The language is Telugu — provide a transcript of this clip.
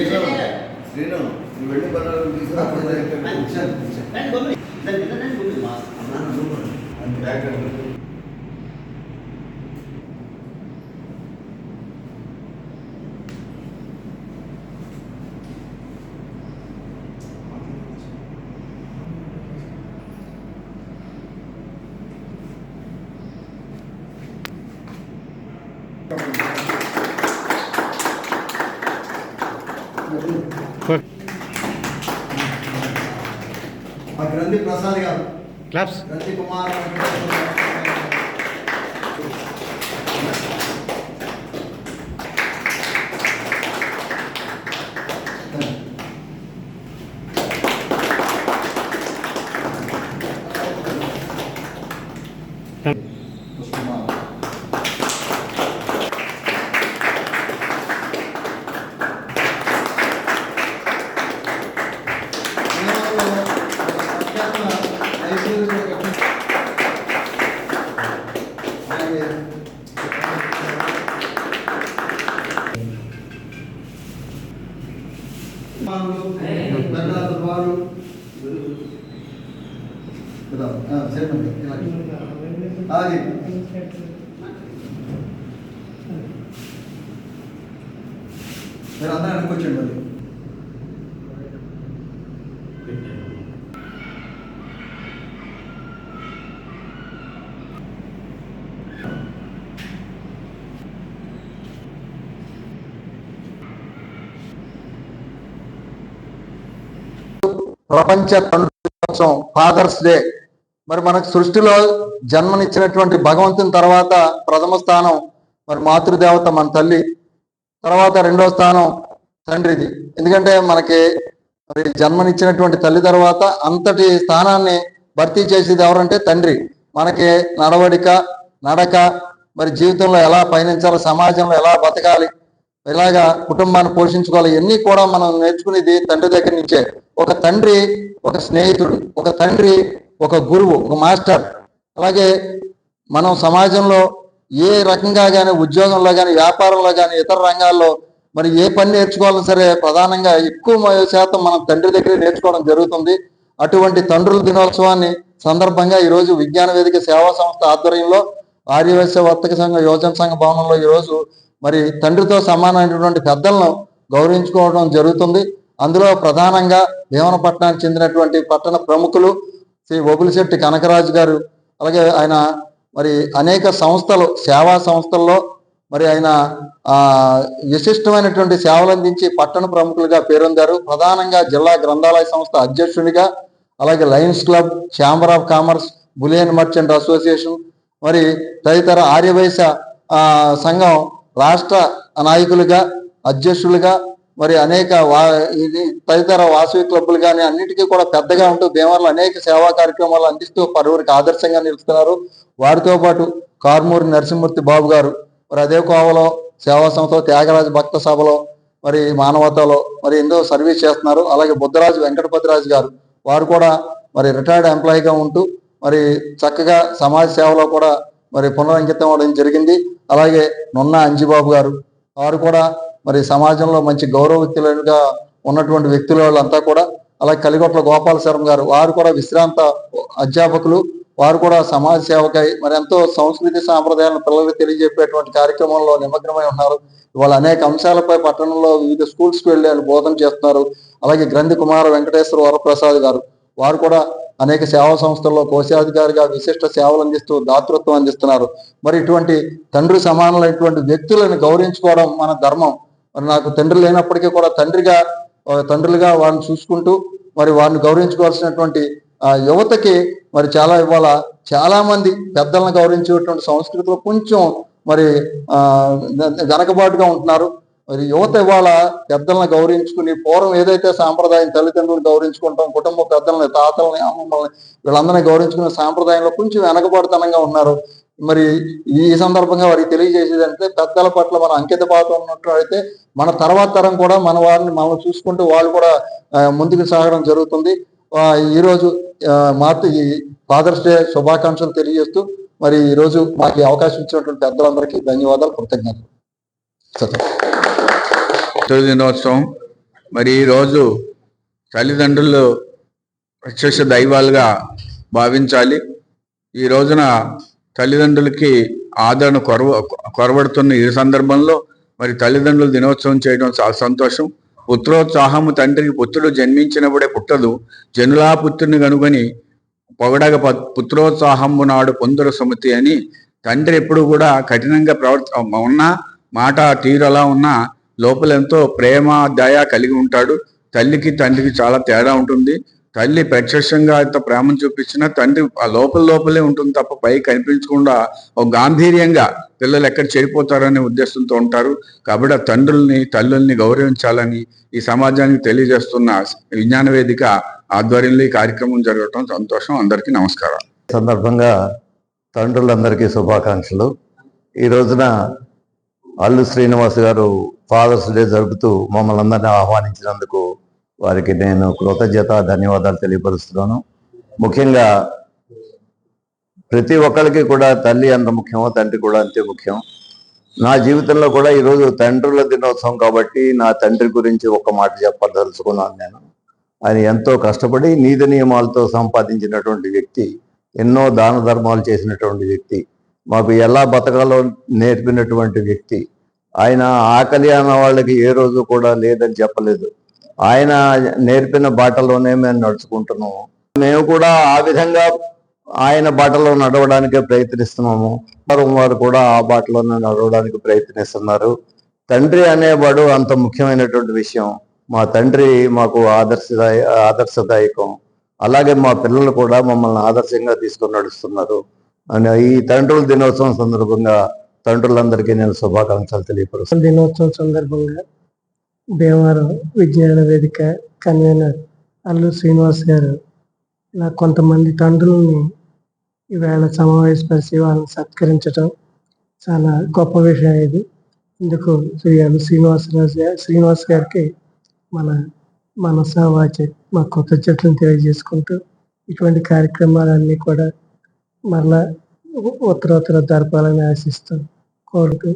శ్రీను శ్రీను నువ్వు వెళ్ళి పనులు తీసుకురా గ్రంథి ప్రసాద్ గారు. గ్రంథి కుమార్ వారు చెప్పండి అది మీరు అందరూ అనుకోవచ్చండి మరి. ప్రపంచ తండ్రి దినోత్సవం ఫాదర్స్ డే మరి మనకు సృష్టిలో జన్మనిచ్చినటువంటి భగవంతుని తర్వాత ప్రథమ స్థానం మరి మాతృదేవత మన తల్లి తర్వాత రెండో స్థానం తండ్రిది. ఎందుకంటే మనకి మరి జన్మనిచ్చినటువంటి తల్లి తర్వాత అంతటి స్థానాన్ని భర్తీ చేసేది ఎవరంటే తండ్రి. మనకి నడవడిక నడక మరి జీవితంలో ఎలా పయనించాలి సమాజంలో ఎలా బతకాలి ఇలాగా కుటుంబాన్ని పోషించుకోవాలి. ఇవన్నీ కూడా మనం నేర్చుకునేది తండ్రి దగ్గర నుంచే. ఒక తండ్రి ఒక స్నేహితుడు ఒక తండ్రి ఒక గురువు ఒక మాస్టర్. అలాగే మనం సమాజంలో ఏ రకంగా కానీ ఉద్యోగంలో కానీ వ్యాపారంలో కానీ ఇతర రంగాల్లో మరి ఏ పని నేర్చుకోవాలన్నా సరే ప్రధానంగా ఎక్కువ శాతం మనం తండ్రి దగ్గర నేర్చుకోవడం జరుగుతుంది. అటువంటి తండ్రుల దినోత్సవాన్ని సందర్భంగా ఈరోజు విజ్ఞాన వేదిక సేవా సంస్థ ఆధ్వర్యంలో ఆర్యవైశ్య వర్తక సంఘ యువజన సంఘ భవనంలో ఈరోజు మరి తండ్రితో సమానమైనటువంటి పెద్దలను గౌరవించుకోవడం జరుగుతుంది. అందులో ప్రధానంగా భీమనపట్నానికి చెందినటువంటి పట్టణ ప్రముఖులు శ్రీ ఒబులిశెట్టి కనకరాజు గారు అలాగే ఆయన మరి అనేక సంస్థలు సేవా సంస్థల్లో మరి ఆయన విశిష్టమైనటువంటి సేవలు అందించి పట్టణ ప్రముఖులుగా పేరొందారు. ప్రధానంగా జిల్లా గ్రంథాలయ సంస్థ అధ్యక్షునిగా అలాగే Lions Club Chamber of Commerce bullion merchant association మరి తదితర ఆర్యవైశ్య సంఘం రాష్ట్ర నాయకులుగా అధ్యక్షులుగా మరి అనేక వా ఇది తదితర వాసవి క్లబ్బులు కానీ అన్నిటికీ కూడా పెద్దగా ఉంటూ భీమవరంలో అనేక సేవా కార్యక్రమాలు అందిస్తూ పలువురికి ఆదర్శంగా నిలుస్తున్నారు. వారితో పాటు కార్మూరి నరసింహమూర్తి బాబు గారు మరి అదే కోవలో సేవా సంస్థ త్యాగరాజు భక్త సభలో మరి మానవతలో మరి ఎన్నో సర్వీస్ చేస్తున్నారు. అలాగే బుద్ధరాజు వెంకటపతిరాజు గారు వారు కూడా మరి రిటైర్డ్ ఎంప్లాయీగా ఉంటూ మరి చక్కగా సమాజ సేవలో కూడా మరి పునరంకితం అవ్వడం జరిగింది. అలాగే నున్న అంజిబాబు గారు వారు కూడా మరి సమాజంలో మంచి గౌరవత్తులుగా ఉన్నటువంటి వ్యక్తులు వాళ్ళంతా కూడా అలాగే కలిగొట్ల గోపాల శర్మ గారు వారు కూడా విశ్రాంత అధ్యాపకులు వారు కూడా సమాజ సేవకై మరి ఎంతో సంస్కృతి సాంప్రదాయాలను పిల్లలకు తెలియజెప్పేటువంటి కార్యక్రమంలో నిమగ్నమై ఉన్నారు. ఇవాళ అనేక అంశాలపై పట్టణంలో వివిధ స్కూల్స్కి వెళ్ళి బోధన చేస్తున్నారు. అలాగే గ్రంథి కుమార వెంకటేశ్వర వరప్రసాద్ గారు వారు కూడా అనేక సేవా సంస్థల్లో కోశాధికారిగా విశిష్ట సేవలు అందిస్తూ దాతృత్వం అందిస్తున్నారు. మరి ఇటువంటి తండ్రి సమానమైనటువంటి వ్యక్తులను గౌరవించుకోవడం మన ధర్మం. మరి నాకు తండ్రి లేనప్పటికీ కూడా తండ్రిగా తండ్రులుగా వారిని చూసుకుంటూ మరి వారిని గౌరవించుకోవాల్సినటువంటి ఆ యువతకి మరి చాలా ఇవాళ చాలా మంది పెద్దలను గౌరవించేటువంటి సంస్కృతిలో కొంచెం మరి ఆ వెనకబాటుగా ఉంటున్నారు. మరి యువత ఇవాళ పెద్దలను గౌరవించుకుని పూర్వం ఏదైతే సాంప్రదాయం తల్లిదండ్రులను గౌరవించుకుంటాం కుటుంబ పెద్దలని తాతలని అమ్మమ్మల్ని వీళ్ళందరినీ గౌరవించుకునే సాంప్రదాయంలో కొంచెం వెనకబడితనంగా ఉన్నారు. మరి ఈ సందర్భంగా వారికి తెలియజేసేది అంటే పెద్దల పట్ల మన అంకిత భావం ఉన్నట్టు అయితే మన తర్వాత తరం కూడా మన వారిని మనం చూసుకుంటూ వాళ్ళు కూడా ముందుకు సాగడం జరుగుతుంది. ఈరోజు ఈ ఈ ఫాదర్స్ డే శుభాకాంక్షలు తెలియజేస్తూ మరి ఈరోజు మాకు అవకాశం ఇచ్చినటువంటి పెద్దలందరికీ ధన్యవాదాలు కృతజ్ఞతలు. తొలి దినోత్సవం. మరి ఈరోజు తల్లిదండ్రులు ప్రత్యక్ష దైవాలుగా భావించాలి. ఈ రోజున తల్లిదండ్రులకి ఆదరణ కొరవ కొరబడుతున్న ఈ సందర్భంలో మరి తల్లిదండ్రులు దినోత్సవం చేయడం చాలా సంతోషం. పుత్రోత్సాహము తండ్రికి పుత్రుడు జన్మించినప్పుడే పుట్టదు. జనులా పుత్రుని కనుగొని పొగడగ పుత్రోత్సాహము నాడు పొందుర సుమతి అని తండ్రి ఎప్పుడు కూడా కఠినంగా ప్రవర్త ఉన్నా మాట తీరు అలా ఉన్నా లోపల ఎంతో ప్రేమ దయ కలిగి ఉంటాడు. తల్లికి తండ్రికి చాలా తేడా ఉంటుంది. తల్లి ప్రత్యక్షంగా ఎంత ప్రేమను చూపించినా తండ్రి ఆ లోపల లోపలే ఉంటుంది తప్ప పై కనిపించకుండా ఒక గాంభీర్యంగా పిల్లలు ఎక్కడ చెడిపోతారనే ఉద్దేశంతో ఉంటారు. కాబట్టి ఆ తండ్రుల్ని తల్లుల్ని గౌరవించాలని ఈ సమాజానికి తెలియజేస్తున్న విజ్ఞాన వేదిక ఆధ్వర్యంలో ఈ కార్యక్రమం జరగటం సంతోషం. అందరికీ నమస్కారం. సందర్భంగా తండ్రులందరికీ శుభాకాంక్షలు. ఈ రోజున అల్లు శ్రీనివాస్ గారు ఫాదర్స్ డే జరుపుతూ మమ్మల్ని అందరినీ ఆహ్వానించినందుకు వారికి నేను కృతజ్ఞత ధన్యవాదాలు తెలియపరుస్తున్నాను. ముఖ్యంగా ప్రతి ఒక్కరికి కూడా తల్లి అంత ముఖ్యమో తండ్రి కూడా అంతే ముఖ్యం. నా జీవితంలో కూడా ఈరోజు తండ్రుల దినోత్సవం కాబట్టి నా తండ్రి గురించి ఒక మాట చెప్పదలుచుకున్నాను నేను. ఆయన ఎంతో కష్టపడి నీతి నియమాలతో సంపాదించినటువంటి వ్యక్తి ఎన్నో దాన ధర్మాలు చేసినటువంటి వ్యక్తి. మాకు ఎలా బతకాలో నేర్పినటువంటి వ్యక్తి. ఆయన ఆకలి అన్న వాళ్ళకి ఏ రోజు కూడా లేదని చెప్పలేదు. ఆయన నేర్పిన బాటలోనే మేము నడుచుకుంటున్నాము. మేము కూడా ఆ విధంగా ఆయన బాటలో నడవడానికే ప్రయత్నిస్తున్నాము. వారు- వారు కూడా ఆ బాటలోనే నడవడానికి ప్రయత్నిస్తున్నారు. తండ్రి అనేవాడు అంత ముఖ్యమైనటువంటి విషయం. మా తండ్రి మాకు ఆదర్శదాయ ఆదర్శదాయకం. అలాగే మా పిల్లలు కూడా మమ్మల్ని ఆదర్శంగా తీసుకొని నడుస్తున్నారు. ఈ తండ్రుల దినోత్సవం సందర్భంగా తండ్రులందరికీ నేను శుభాకాంక్షలు తెలియపరుస్తాను. దినోత్సవం సందర్భంగా భీమవరం విజ్ఞాన వేదిక కన్వీనర్ అల్లు శ్రీనివాస్ గారు ఇలా కొంతమంది తండ్రులని ఈవేళ సమావేశపరిచి వాళ్ళని సత్కరించడం చాలా గొప్ప విషయం ఇది. ఇందుకు శ్రీ అల్లు శ్రీనివాసరాజు గారు శ్రీనివాస్ గారికి మన మనసా వాచే మా కృతజ్ఞతలను తెలియజేసుకుంటూ ఇటువంటి కార్యక్రమాలన్నీ కూడా మరలా ఉ- ఉత్తరోత్తర జరపాలని ఆశిస్తూ కోరుతూ